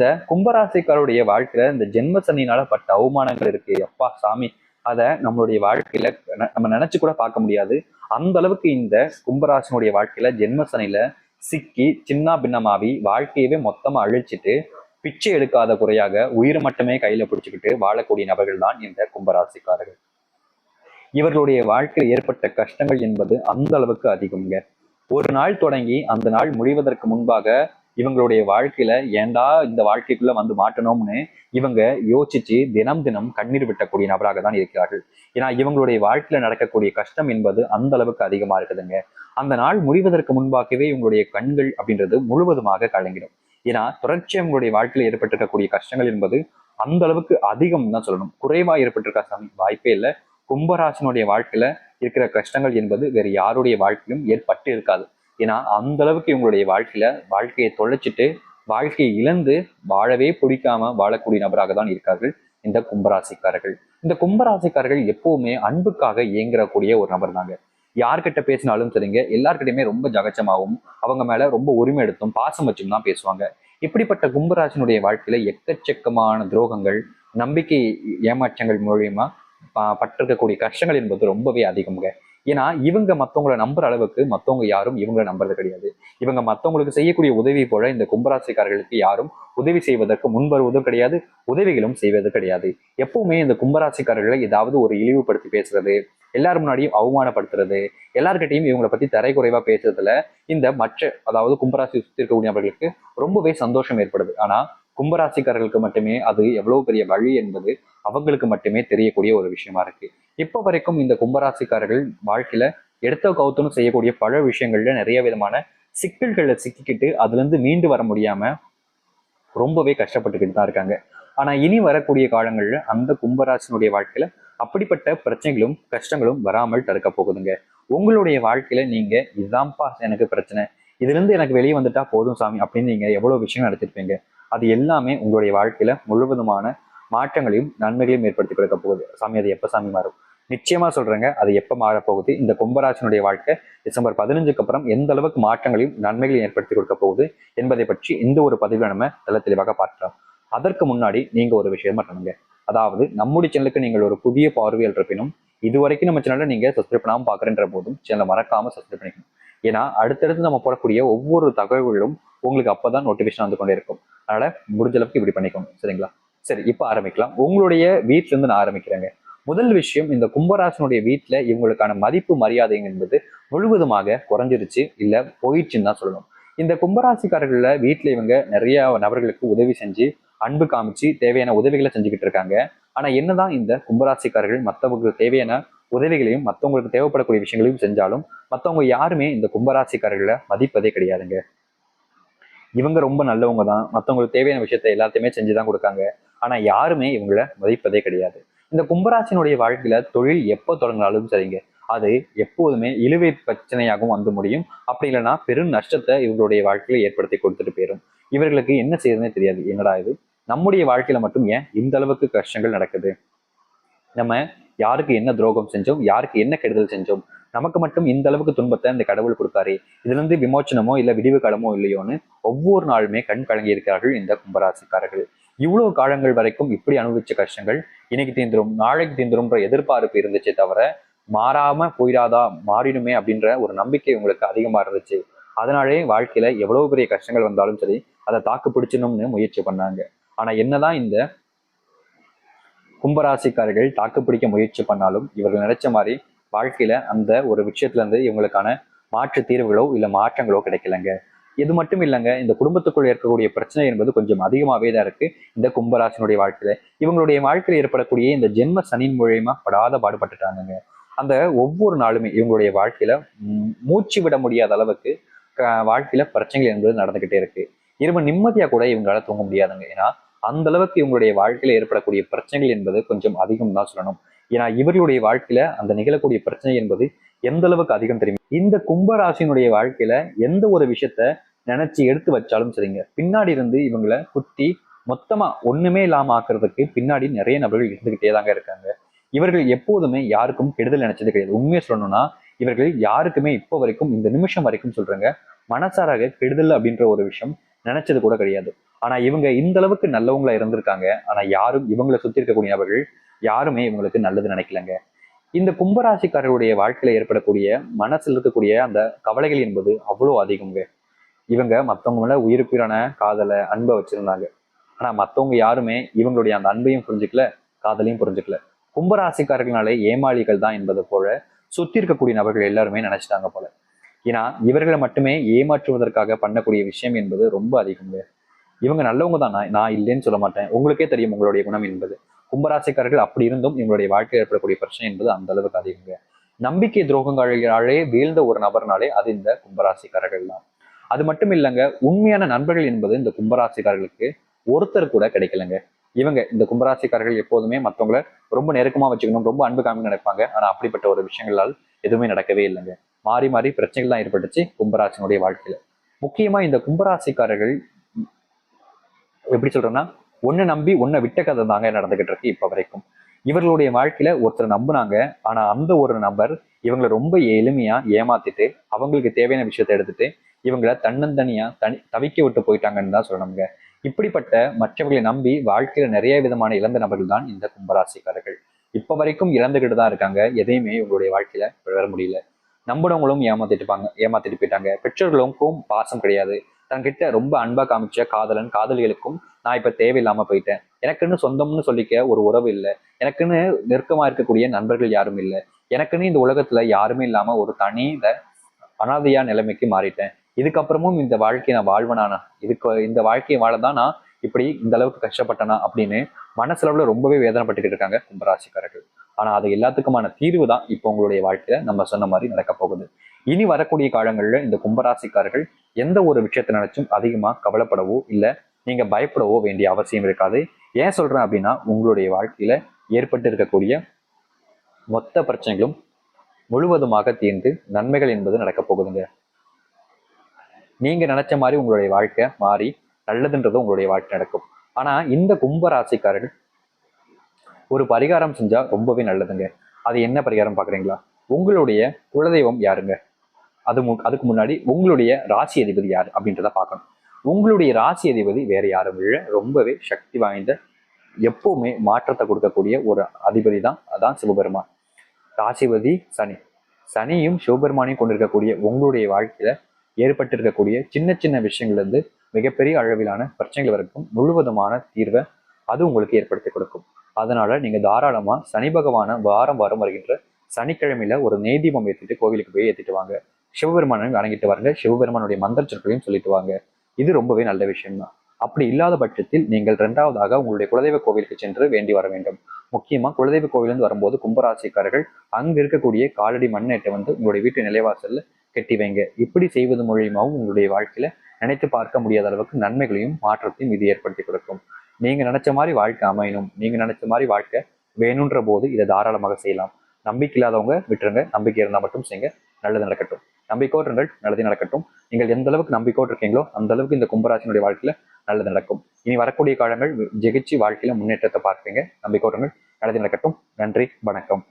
இந்த கும்பராசிக்காருடைய வாழ்க்கையில இந்த ஜென்ம சனினால பட்ட அவமானங்கள் இருக்கு. அப்பா சாமி அதை நம்மளுடைய வாழ்க்கையில நம்ம நினைச்சு கூட பார்க்க முடியாது. அந்த அளவுக்கு இந்த கும்பராசினுடைய வாழ்க்கையில ஜென்ம சனியில சிக்கி சின்ன பின்னமாவி வாழ்க்கையவே மொத்தமா அழிச்சிட்டு பிச்சை எடுக்காத குறையாக உயிர் மட்டுமே கையில பிடிச்சுக்கிட்டு வாழக்கூடிய நபர்கள் தான் இந்த கும்பராசிக்காரர்கள். இவர்களுடைய வாழ்க்கையில் ஏற்பட்ட கஷ்டங்கள் என்பது அந்த அளவுக்கு அதிகம்ங்க. ஒரு நாள் தொடங்கி அந்த நாள் முடிவதற்கு முன்பாக இவங்களுடைய வாழ்க்கையில ஏண்டா இந்த வாழ்க்கைக்குள்ள வந்து மாட்டணும்னு இவங்க யோசிச்சு தினம் தினம் கண்ணீர் விட்டக்கூடிய நபராக தான் இருக்கிறார்கள். ஏன்னா இவங்களுடைய வாழ்க்கையில நடக்கக்கூடிய கஷ்டம் என்பது அந்த அளவுக்கு அதிகமா இருக்குதுங்க. அந்த நாள் முடிவதற்கு முன்பாகவே இவங்களுடைய கண்கள் அப்படின்றது முழுவதுமாக கலங்கிடும். ஏன்னா தொடர்ச்சி இவங்களுடைய வாழ்க்கையில ஏற்பட்டிருக்கக்கூடிய கஷ்டங்கள் என்பது அந்த அளவுக்கு அதிகம் தான் சொல்லணும். குறைவா ஏற்பட்டிருக்க சாமி வாய்ப்பே இல்லை. கும்பராசினுடைய வாழ்க்கையில இருக்கிற கஷ்டங்கள் என்பது வேறு யாருடைய வாழ்க்கையிலும் ஏற்பட்டு இருக்காது. ஏன்னா அந்த அளவுக்கு இவங்களுடைய வாழ்க்கையில வாழ்க்கையை தொலைச்சிட்டு வாழ்க்கையை இழந்து வாழவே பிடிக்காம வாழக்கூடிய நபராக தான் இருக்கார்கள் இந்த கும்பராசிக்காரர்கள். இந்த கும்பராசிக்காரர்கள் எப்பவுமே அன்புக்காக இயங்குறக்கூடிய ஒரு நபர் தாங்க. யார்கிட்ட பேசினாலும் சரிங்க எல்லார்கிட்டயுமே ரொம்ப ஜகச்சமாகவும் அவங்க மேல ரொம்ப உரிமை எடுத்தும் பாசம் வச்சும் தான் பேசுவாங்க. இப்படிப்பட்ட கும்பராசினுடைய வாழ்க்கையில எக்கச்சக்கமான துரோகங்கள் நம்பிக்கை ஏமாற்றங்கள் மூலியமா ப- பட்டிருக்கக்கூடிய கஷ்டங்கள் என்பது ரொம்பவே அதிகம்ங்க. ஏன்னா இவங்க மற்றவங்களை நம்புற அளவுக்கு மற்றவங்க யாரும் இவங்களை நம்புறது கிடையாது. இவங்க மற்றவங்களுக்கு செய்யக்கூடிய உதவி போல இந்த கும்பராசிக்காரர்களுக்கு யாரும் உதவி செய்வதற்கு முன் வருவதும் கிடையாது உதவிகளும் செய்வது கிடையாது. எப்பவுமே இந்த கும்பராசிக்காரர்களை ஏதாவது ஒரு இழிவுபடுத்தி பேசுறது எல்லார் முன்னாடியும் அவமானப்படுத்துறது எல்லார்கிட்டையும் இவங்களை பத்தி தரை குறைவா பேசுறதுல இந்த மற்ற அதாவது கும்பராசி சுத்தி இருக்கக்கூடிய நபர்களுக்கு ரொம்பவே சந்தோஷம் ஏற்படுது. ஆனா கும்பராசிக்காரர்களுக்கு மட்டுமே அது எவ்வளவு பெரிய வழி என்பது அவங்களுக்கு மட்டுமே தெரியக்கூடிய ஒரு விஷயமா இருக்கு. இப்போ வரைக்கும் இந்த கும்பராசிக்காரர்கள் வாழ்க்கையில எடுத்த கவுத்தனும் செய்யக்கூடிய பல விஷயங்கள்ல நிறைய விதமான சிக்கல்களை சிக்கிக்கிட்டு அதுல இருந்து மீண்டு வர முடியாம ரொம்பவே கஷ்டப்பட்டுக்கிட்டு தான் இருக்காங்க. ஆனா இனி வரக்கூடிய காலங்கள்ல அந்த கும்பராசினுடைய வாழ்க்கையில அப்படிப்பட்ட பிரச்சனைகளும் கஷ்டங்களும் வராமல் தடுக்க போகுதுங்க. உங்களுடைய வாழ்க்கையில நீங்க இதுதான்ப்பா எனக்கு பிரச்சனை. இதுல இருந்து எனக்கு வெளியே வந்துட்டா போதும் சாமி அப்படின்னு நீங்க எவ்வளவு விஷயம் நடத்திருப்பீங்க. அது எல்லாமே உங்களுடைய வாழ்க்கையில முழுவதுமான மாற்றங்களையும் நன்மைகளையும் ஏற்படுத்தி கொடுக்க போகுது. சாமி அது எப்ப சாமி மாறும்? நிச்சயமா சொல்றேங்க அது எப்ப மாறப் போகுது இந்த கும்பராசினுடைய வாழ்க்கை டிசம்பர் பதினஞ்சுக்கு அப்புறம் எந்த அளவுக்கு மாற்றங்களையும் நன்மைகளையும் ஏற்படுத்தி கொடுக்க போகுது என்பதை பற்றி இந்த ஒரு பதிவில் நம்ம நல்ல தெளிவாக பார்க்கலாம். அதற்கு முன்னாடி நீங்க ஒரு விஷயம் பண்ணணுங்க அதாவது நம்முடைய சேனலுக்கு நீங்கள் ஒரு புதிய பார்வையில் இருப்பினும் இது வரைக்கும் நம்ம சேனலை நீங்க சப்ஸ்கிரைப் பண்ணாமல் பாக்குறன்ற போதும் சேனலை மறக்காம சப்ஸ்கிரைப் பண்ணிக்கணும். ஏன்னா அடுத்தடுத்து நம்ம போடக்கூடிய ஒவ்வொரு தகவல்களும் உங்களுக்கு அப்பதான் நோட்டிபிகேஷன் வந்து கொண்டே இருக்கும். அதனால முடிஞ்ச அளவுக்கு இப்படி பண்ணிக்கணும் சரிங்களா? சரி இப்போ ஆரம்பிக்கலாம். உங்களுடைய வீட்ல நான் ஆரம்பிக்கிறேங்க. முதல் விஷயம் இந்த கும்பராசனுடைய வீட்டில் இவங்களுக்கான மதிப்பு மரியாதை என்பது முழுவதுமாக குறைஞ்சிருச்சு இல்லை போயிடுச்சுன்னு தான் சொல்லணும். இந்த கும்பராசிக்காரர்கள்ல வீட்டில் இவங்க நிறைய நபர்களுக்கு உதவி செஞ்சு அன்பு காமிச்சு தேவையான உதவிகளை செஞ்சுக்கிட்டு இருக்காங்க. ஆனால் என்னதான் இந்த கும்பராசிக்காரர்கள் மற்றவங்களுக்கு தேவையான உதவிகளையும் மற்றவங்களுக்கு தேவைப்படக்கூடிய விஷயங்களையும் செஞ்சாலும் மற்றவங்க யாருமே இந்த கும்பராசிக்காரர்களை மதிப்பதே கிடையாதுங்க. இவங்க ரொம்ப நல்லவங்க தான். மற்றவங்களுக்கு தேவையான விஷயத்த எல்லாத்தையுமே செஞ்சு தான் கொடுக்காங்க. ஆனால் யாருமே இவங்கள மதிப்பதே கிடையாது. இந்த கும்பராசினுடைய வாழ்க்கையில தொழில் எப்போ தொடங்கினாலும் சரிங்க. அது எப்போதுமே இழுவை பிரச்சனையாகவும் வந்து முடியும். அப்படி இல்லைன்னா பெரும் நஷ்டத்தை இவர்களுடைய வாழ்க்கையில ஏற்படுத்தி கொடுத்துட்டு போயிடும் இவர்களுக்கு என்ன செய்யறதுனே தெரியாது. என்னடா இது? நம்முடைய வாழ்க்கையில மட்டும் ஏன் இந்த அளவுக்கு கஷ்டங்கள் நடக்குது? நம்ம யாருக்கு என்ன துரோகம் செஞ்சோம்? யாருக்கு என்ன கெடுதல் செஞ்சோம்? நமக்கு மட்டும் இந்த அளவுக்கு துன்பத்தை இந்த கடவுள் கொடுத்தாரு இதுல இருந்து விமோச்சனமோ இல்ல விடிவு காலமோ இல்லையோன்னு ஒவ்வொரு நாளுமே கண் கலங்கி இருக்கிறார்கள் இந்த கும்பராசிக்காரர்கள். இவ்வளவு காலங்கள் வரைக்கும் இப்படி அனுபவிச்ச கஷ்டங்கள் இன்னைக்கு தீந்துரும் நாளைக்கு தீந்துரும்ன்ற எதிர்பார்ப்பு இருந்துச்சே தவிர மாறாம போயிடாதா மாறிடுமே அப்படின்ற ஒரு நம்பிக்கை உங்களுக்கு அதிகமா இருந்துச்சு. அதனாலே வாழ்க்கையில எவ்வளவு பெரிய கஷ்டங்கள் வந்தாலும் சரி அதை தாக்கு பிடிச்சணும்னு முயற்சி பண்ணாங்க. ஆனா என்னதான் இந்த கும்பராசிக்காரர்கள் தாக்கு பிடிக்க முயற்சி பண்ணாலும் இவர்கள் நினைச்ச மாதிரி வாழ்க்கையில அந்த ஒரு விஷயத்துல இருந்து இவங்களுக்கான மாற்று தீர்வுகளோ இல்ல மாற்றங்களோ கிடைக்கலங்க. இது மட்டும் இல்லைங்க இந்த குடும்பத்துக்குள்ள இருக்கக்கூடிய பிரச்சனை என்பது கொஞ்சம் அதிகமாகவே தான் இருக்கு. இந்த கும்பராசினுடைய வாழ்க்கையில இவங்களுடைய வாழ்க்கையில் ஏற்படக்கூடிய இந்த ஜென்ம சனியின் மூலியமா படாத பாடுபட்டுட்டாங்க அந்த ஒவ்வொரு நாளுமே இவங்களுடைய வாழ்க்கையில மூச்சு விட முடியாத அளவுக்கு க- வாழ்க்கையில பிரச்சனைகள் என்பது நடந்துகிட்டே இருக்கு. இரவு நிம்மதியா கூட இவங்களால தூங்க முடியாதுங்க. ஏன்னா அந்த அளவுக்கு இவங்களுடைய வாழ்க்கையில ஏற்படக்கூடிய பிரச்சனைகள் என்பது கொஞ்சம் அதிகம் தான் சொல்லணும். ஏன்னா இவர்களுடைய வாழ்க்கையில அந்த நிகழக்கூடிய பிரச்சனை என்பது எந்த அளவுக்கு அதிகம் தெரியும்? இந்த கும்பராசினுடைய வாழ்க்கையில எந்த ஒரு விஷயத்த நினைச்சு எடுத்து வச்சாலும் சரிங்க. பின்னாடி இருந்து இவங்களை குத்தி மொத்தமா ஒண்ணுமே இல்லாம ஆக்குறதுக்கு பின்னாடி நிறைய நபர்கள் இருந்துகிட்டே தாங்க இருக்காங்க. இவர்கள் எப்போதுமே யாருக்கும் கெடுதல் நினைச்சது கிடையாது. உண்மையை சொல்லணும்னா இவர்கள் யாருக்குமே இப்போ வரைக்கும் இந்த நிமிஷம் வரைக்கும் சொல்றாங்க மனசாராக கெடுதல் அப்படின்ற ஒரு விஷயம் நினைச்சது கூட கிடையாது. ஆனா இவங்க இந்த அளவுக்கு நல்லவங்களா இருந்திருக்காங்க. ஆனா யாரும் இவங்களை சுத்தி இருக்கக்கூடிய நபர்கள் யாருமே இவங்களுக்கு நல்லது நினைக்கலங்க. இந்த கும்பராசிக்காரர்களுடைய வாழ்க்கையில ஏற்படக்கூடிய மனசில் இருக்கக்கூடிய அந்த கவலைகள் என்பது அவ்வளோ அதிகங்க இவங்க மத்தவங்க மேல உயிருப்பிரான காதலை அன்பை வச்சிருந்தாங்க. ஆனா மத்தவங்க யாருமே இவங்களுடைய அந்த அன்பையும் புரிஞ்சுக்கல காதலையும் புரிஞ்சுக்கல. கும்பராசிக்காரர்களாலே ஏமாளிகள் தான் என்பது போல சுத்தி இருக்கக்கூடிய நபர்கள் எல்லாருமே நினைச்சிட்டாங்க போல. ஏன்னா இவர்களை மட்டுமே ஏமாற்றுவதற்காக பண்ணக்கூடிய விஷயம் என்பது ரொம்ப அதிகங்க இவங்க நல்லவங்க தான். நான் நான் இல்லைன்னு சொல்ல மாட்டேன். உங்களுக்கே தெரியும் உங்களுடைய குணம் என்பது. கும்பராசிக்காரர்கள் அப்படி இருந்தும் இவங்களுடைய வாழ்க்கையில் ஏற்படக்கூடிய பிரச்சனை என்பது அந்த அளவுக்கு அதிகங்க நம்பிக்கை துரோகங்களாலே வீழ்ந்த ஒரு நபர்னாலே அது இந்த கும்பராசிக்காரர்கள் தான். அது மட்டும் இல்லைங்க உண்மையான நண்பர்கள் என்பது இந்த கும்பராசிக்காரர்களுக்கு ஒருத்தர் கூட கிடைக்கலங்க. இவங்க இந்த கும்பராசிக்காரர்கள் எப்போதுமே மற்றவங்கள ரொம்ப நெருக்கமா வச்சுக்கணும் ரொம்ப அன்பு காமி நினைப்பாங்க. ஆனா அப்படிப்பட்ட ஒரு விஷயங்களால் எதுவுமே நடக்கவே இல்லைங்க. மாறி மாறி பிரச்சனைகள் தான் ஏற்பட்டுச்சு கும்பராசினுடைய வாழ்க்கையில. முக்கியமா இந்த கும்பராசிக்காரர்கள் எப்படி சொல்றேன்னா ஒன்னு நம்பி ஒன்னை விட்ட கதை தாங்க நடந்துகிட்டு இருக்கு இப்ப வரைக்கும். இவர்களுடைய வாழ்க்கையில ஒருத்தர் நம்புனாங்க. ஆனா அந்த ஒரு நபர் இவங்களை ரொம்ப எளிமையா ஏமாத்திட்டு அவங்களுக்கு தேவையான விஷயத்த எடுத்துட்டு இவங்களை தன்னந்தனியா தனி தவிக்க விட்டு போயிட்டாங்கன்னு தான் சொல்லணுங்க இப்படிப்பட்ட மற்றவர்களை நம்பி வாழ்க்கையில நிறைய விதமான இழந்த நபர்கள் தான் இந்த கும்பராசிக்காரர்கள். இப்ப வரைக்கும் இழந்துகிட்டு தான் இருக்காங்க. எதையுமே இவங்களுடைய வாழ்க்கையில பெற முடியல. நம்பினவங்களும் ஏமாத்திட்டுப்பாங்க ஏமாத்திட்டு போயிட்டாங்க. பெற்றோர்களுக்கும் பாசம் கிடையாது. தன்கிட்ட ரொம்ப அன்பா காமிச்ச காதலன் காதலிகளுக்கும் நான் இப்ப தேவையில்லாம போயிட்டேன். எனக்குன்னு சொந்தம்னு சொல்லிக்க ஒரு உறவு இல்லை. எனக்குன்னு நெருக்கமா இருக்கக்கூடிய நண்பர்கள் யாரும் இல்லை. எனக்குன்னு இந்த உலகத்துல யாருமே இல்லாம ஒரு தனி அனாதையா நிலைமைக்கு மாறிட்டேன். இதுக்கப்புறமும் இந்த வாழ்க்கையை நான் வாழ்வனானா? இதுக்கு இந்த வாழ்க்கையை வாழதான் நான் இப்படி இந்த அளவுக்கு கஷ்டப்பட்டனா அப்படின்னு மனசளவுல ரொம்பவே வேதனைப்பட்டுக்கிட்டு இருக்காங்க கும்பராசிக்காரர்கள். ஆனா அது எல்லாத்துக்குமான தீர்வு தான் இப்போ உங்களுடைய வாழ்க்கையில நம்ம சொன்ன மாதிரி நடக்க போகுது. இனி வரக்கூடிய காலங்கள்ல இந்த கும்பராசிக்காரர்கள் எந்த ஒரு விஷயத்தை நினைச்சும் அதிகமா கவலைப்படவோ இல்லை நீங்க பயப்படவோ வேண்டிய அவசியம் இருக்காது. ஏன் சொல்றேன் அப்படின்னா உங்களுடைய வாழ்க்கையில ஏற்பட்டு இருக்கக்கூடிய மொத்த பிரச்சனைகளும் முழுவதுமாக தீர்ந்து நன்மைகள் என்பது நடக்கப் போகுதுங்க. நீங்க நினைச்ச மாதிரி உங்களுடைய வாழ்க்கை மாறி நல்லதுன்றது உங்களுடைய வாழ்க்கை நடக்கும். ஆனா இந்த கும்ப ராசிக்காரர்கள் ஒரு பரிகாரம் செஞ்சா ரொம்பவே நல்லதுங்க. அது என்ன பரிகாரம் பாக்குறீங்களா? உங்களுடைய குலதெய்வம் யாருங்க? அது மு அதுக்கு முன்னாடி உங்களுடைய ராசி அதிபதி யார் அப்படின்றத பார்க்கணும் உங்களுடைய ராசி அதிபதி வேற யாரும் இல்லை. ரொம்பவே சக்தி வாய்ந்த எப்பவுமே மாற்றத்தை கொடுக்கக்கூடிய ஒரு அதிபதி தான் அதான் சிவபெருமான். ராசிபதி சனி. சனியும் சிவபெருமானையும் கொண்டிருக்கக்கூடிய உங்களுடைய வாழ்க்கையில ஏற்பட்டிருக்கக்கூடிய சின்ன சின்ன விஷயங்கள்லேருந்து மிகப்பெரிய அளவிலான பிரச்சனைகள் வரைக்கும் முழுவதுமான தீர்வை அது உங்களுக்கு ஏற்படுத்தி கொடுக்கும். அதனால நீங்க தாராளமா சனி பகவான வாரம் வாரம் வருகின்ற சனிக்கிழமையில ஒரு நெய்தீபம் ஏற்றிட்டு கோவிலுக்கு போய் ஏற்றிட்டு வாங்க. சிவபெருமானையும் வணங்கிட்டு வாங்க. சிவபெருமானுடைய மந்திர சொற்களையும் சொல்லிட்டு வாங்க. இது ரொம்பவே நல்ல விஷயம் தான் அப்படி இல்லாத பட்சத்தில் நீங்கள் இரண்டாவதாக உங்களுடைய குலதெய்வ கோவிலுக்கு சென்று வேண்டி வர வேண்டும். முக்கியமா குலதெய்வ கோவிலிருந்து வரும்போது கும்பராசிக்காரர்கள் அங்க இருக்கக்கூடிய காலடி மண்ணேட்டை வந்து உங்களுடைய வீட்டு நிலைவாசல்ல கட்டி வைங்க. இப்படி செய்வது மூலியமாகவும் உங்களுடைய வாழ்க்கையில நினைத்து பார்க்க முடியாத அளவுக்கு நன்மைகளையும் மாற்றத்தையும் இது ஏற்படுத்தி கொடுக்கும். நீங்க நினைச்ச மாதிரி வாழ்க்கை அமையணும். நீங்க நினைச்ச மாதிரி வாழ்க்கை வேணுன்ற போது இதை தாராளமாக செய்யலாம். நம்பிக்கை இல்லாதவங்க விட்டுருங்க. நம்பிக்கை இருந்தால் மட்டும் செய்யுங்க நல்லது நடக்கட்டும். நம்பிக்கோட்டுங்கள் நல்லது நடக்கட்டும். நீங்கள் எந்த அளவுக்கு நம்பிக்கோட்டு இருக்கீங்களோ அந்த அளவுக்கு இந்த கும்பராசினுடைய வாழ்க்கையில நல்லது நடக்கும். இனி வரக்கூடிய காலங்கள் ஜெகிச்சு வாழ்க்கையில முன்னேற்றத்தை பார்ப்பீங்க. நம்பிக்கோட்டுங்கள் நல்லது நடக்கட்டும். நன்றி வணக்கம்.